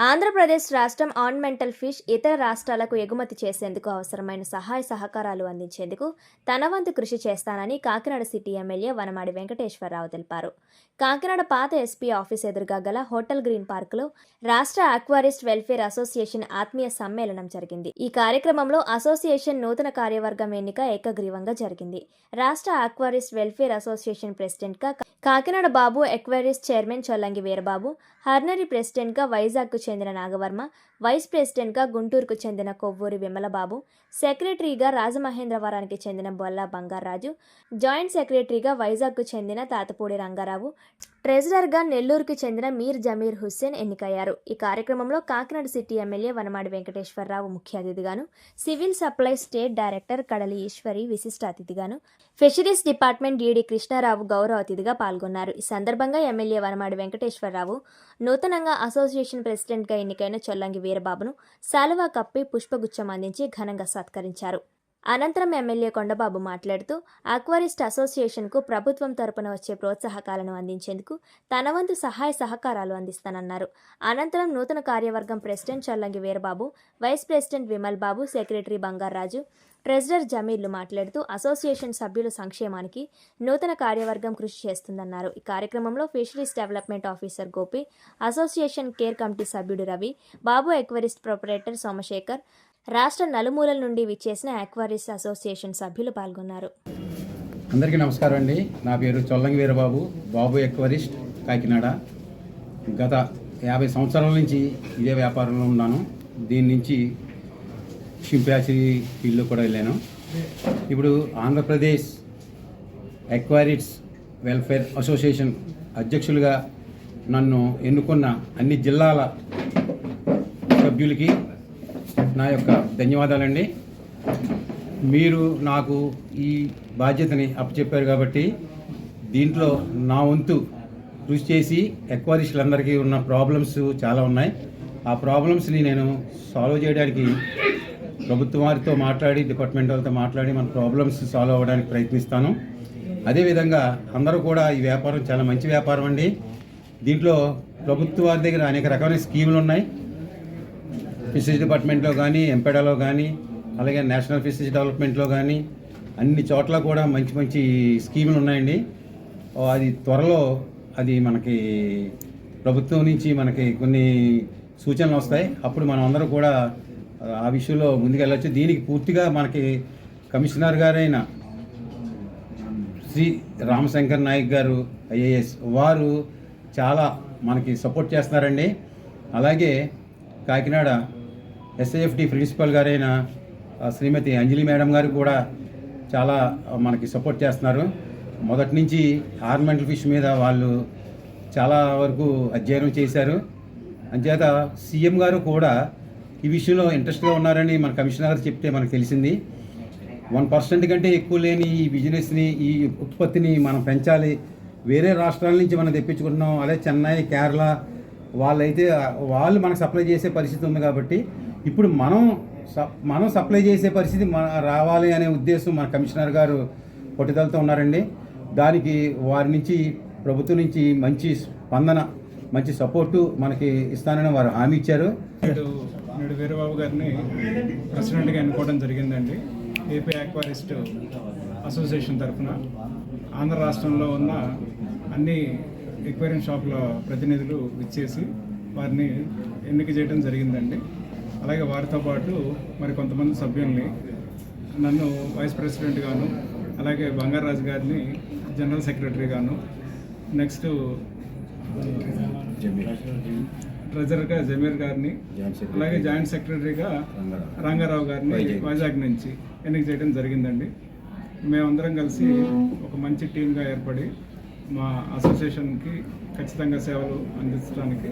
ఆంధ్రప్రదేశ్ రాష్ట్రం ornamental fish ఇతర రాష్ట్రాలకు ఎగుమతి చేసేందుకు అవసరమైన సహాయ సహకారాలు అందించేందుకు తన వంతు కృషి చేస్తానని కాకినాడ సిటీ ఎమ్మెల్యే వనమాడి వెంకటేశ్వరరావు తెలిపారు. కాకినాడ పాత ఎస్పీ ఆఫీస్ ఎదురుగా గల హోటల్ గ్రీన్ పార్కులో రాష్ట్ర అక్వారిస్ట్ వెల్ఫేర్ అసోసియేషన్ ఆత్మీయ సమ్మేళనం జరిగింది. ఈ కార్యక్రమంలో అసోసియేషన్ నూతన కార్యవర్గం ఎన్నిక ఏకగ్రీవంగా జరిగింది. రాష్ట్ర అక్వారిస్ట్ వెల్ఫేర్ అసోసియేషన్ ప్రెసిడెంట్గా Kakinada Babu aquarist chairman Chollangi Veerababu honorary ప్రెసిడెంట్గా వైజాగ్కు చెందిన నాగవర్మ వైస్ ప్రెసిడెంట్గా గుంటూరుకు చెందిన కొవ్వూరి విమలబాబు సెక్రటరీగా రాజమహేంద్రవరానికి చెందిన బొల్లా బంగారాజు జాయింట్ సెక్రటరీగా వైజాగ్కు చెందిన తాతపూడి రంగారావు ట్రెజరర్గా నెల్లూరుకు చెందిన మీర్ జమీర్ హుస్సేన్ ఎన్నికయ్యారు. ఈ కార్యక్రమంలో కాకినాడ సిటీ ఎమ్మెల్యే వనమాడి వెంకటేశ్వరరావు ముఖ్య అతిథిగాను civil supply state director Kadali Eswari విశిష్ట అతిథిగాను ఫిషరీస్ డిపార్ట్మెంట్ డీడీ కృష్ణారావు గౌరవ అతిథిగా పాల్గొన్నారు. ఈ సందర్భంగా ఎమ్మెల్యే వనమాడి వెంకటేశ్వరరావు నూతనంగా అసోసియేషన్ ప్రెసిడెంట్గా ఎన్నికైన చొల్లంగి వీరబాబును శాలువా కప్పి పుష్పగుచ్చం అందించి ఘనంగా సత్కరించారు. అనంతరం ఎమ్మెల్యే కొండబాబు మాట్లాడుతూ ఆక్వారిస్ట్ అసోసియేషన్కు ప్రభుత్వం తరపున వచ్చే ప్రోత్సాహకాలను అందించేందుకు తన వంతు సహాయ సహకారాలు అందిస్తానన్నారు. అనంతరం నూతన కార్యవర్గం president Challangi Veerababu vice president Vimal Babu secretary Bangaraju treasurer జమీర్లు మాట్లాడుతూ అసోసియేషన్ సభ్యుల సంక్షేమానికి నూతన కార్యవర్గం కృషి చేస్తుందన్నారు. ఈ కార్యక్రమంలో fisheries development officer Gopi association care committee సభ్యుడు రవి బాబు ఎక్వరిస్ట్ ప్రొపరేటర్ సోమశేఖర్ రాష్ట్ర నలుమూలల నుండి విచ్చేసిన అక్వారిస్ అసోసియేషన్ సభ్యులు పాల్గొన్నారు. అందరికీ నమస్కారం అండి. నా పేరు చొల్లంగి వీరబాబు బాబు ఎక్వరిస్ట్ కాకినాడ. గత యాభై సంవత్సరాల నుంచి ఇదే వ్యాపారంలో ఉన్నాను. దీని నుంచి షింపాచరీ ఫీల్డ్లో కూడా వెళ్ళాను. ఇప్పుడు ఆంధ్రప్రదేశ్ ఎక్వైరిట్స్ వెల్ఫేర్ అసోసియేషన్ అధ్యక్షులుగా నన్ను ఎన్నుకున్న అన్ని జిల్లాల సభ్యులకి నా యొక్క ధన్యవాదాలండి. మీరు నాకు ఈ బాధ్యతని అప్పచెప్పారు కాబట్టి దీంట్లో నా వంతు కృషి చేసి ఎక్వారిస్టులందరికీ ఉన్న ప్రాబ్లమ్స్ చాలా ఉన్నాయి. ఆ ప్రాబ్లమ్స్ని నేను సాల్వ్ చేయడానికి ప్రభుత్వం వారితో మాట్లాడి డిపార్ట్మెంట్ వాళ్ళతో మాట్లాడి మన ప్రాబ్లమ్స్ సాల్వ్ అవ్వడానికి ప్రయత్నిస్తాను. అదేవిధంగా అందరూ కూడా ఈ వ్యాపారం చాలా మంచి వ్యాపారం అండి. దీంట్లో ప్రభుత్వ వారి దగ్గర అనేక రకమైన స్కీములు ఉన్నాయి. ఫిషరీస్ డిపార్ట్మెంట్లో కానీ ఎంపెడాలో కానీ అలాగే నేషనల్ ఫిషరీస్ డెవలప్మెంట్లో కానీ అన్ని చోట్ల కూడా మంచి మంచి స్కీములు ఉన్నాయండి. అది త్వరలో అది మనకి ప్రభుత్వం నుంచి మనకి కొన్ని సూచనలు వస్తాయి. అప్పుడు మనం అందరూ కూడా ఆ విషయంలో ముందుకెళ్ళచ్చు. దీనికి పూర్తిగా మనకి కమిషనర్ గారైన శ్రీ రామశంకర్ నాయక్ గారు ఐఏఎస్ వారు చాలా మనకి సపోర్ట్ చేస్తున్నారండి. అలాగే కాకినాడ ఎస్ఐఎఫ్డి ప్రిన్సిపల్ గారైన శ్రీమతి అంజలి మేడం గారు కూడా చాలా మనకి సపోర్ట్ చేస్తున్నారు. మొదటి నుంచి ఆర్నమెంటల్ ఫిష్ మీద వాళ్ళు చాలా వరకు అధ్యయనం చేశారు. అంచేత సీఎం గారు కూడా ఈ విషయంలో ఇంట్రెస్ట్గా ఉన్నారని మన కమిషనర్ గారు చెప్తే మనకు తెలిసింది. వన్ పర్సెంట్ కంటే ఎక్కువ లేని ఈ బిజినెస్ని ఈ ఉత్పత్తిని మనం పెంచాలి. వేరే రాష్ట్రాల నుంచి మనం తెప్పించుకుంటున్నాం. అదే చెన్నై కేరళ వాళ్ళైతే వాళ్ళు మనకు సప్లై చేసే పరిస్థితి ఉంది కాబట్టి ఇప్పుడు మనం మనం సప్లై చేసే పరిస్థితి మన రావాలి అనే ఉద్దేశం మన కమిషనర్ గారు పట్టుదలతో ఉన్నారండి. దానికి వారి నుంచి ప్రభుత్వం నుంచి మంచి స్పందన మంచి సపోర్టు మనకి ఇస్తానని వారు హామీ ఇచ్చారు. నేడు నేడు వీరబాబు గారిని ప్రెసిడెంట్గా ఎన్నుకోవడం జరిగిందండి. ఏపీ ఆక్వారిస్ట్ అసోసియేషన్ తరఫున ఆంధ్ర రాష్ట్రంలో ఉన్న అన్ని ఎక్వేరియం షాపుల ప్రతినిధులు ఇచ్చేసి వారిని ఎన్నిక చేయడం జరిగిందండి. అలాగే వారితో పాటు మరి కొంతమంది సభ్యుల్ని నన్ను వైస్ ప్రెసిడెంట్ గాను అలాగే బంగారాజు గారిని జనరల్ సెక్రటరీ గాను నెక్స్ట్ ట్రెజరర్గా జమీర్ గారిని అలాగే జాయింట్ సెక్రటరీగా రంగారావు. గారిని వైజాగ్ నుంచి ఎన్నిక చేయడం జరిగిందండి. మేమందరం కలిసి ఒక మంచి టీమ్గా ఏర్పడి మా అసోసియేషన్కి ఖచ్చితంగా సేవలు అందించడానికి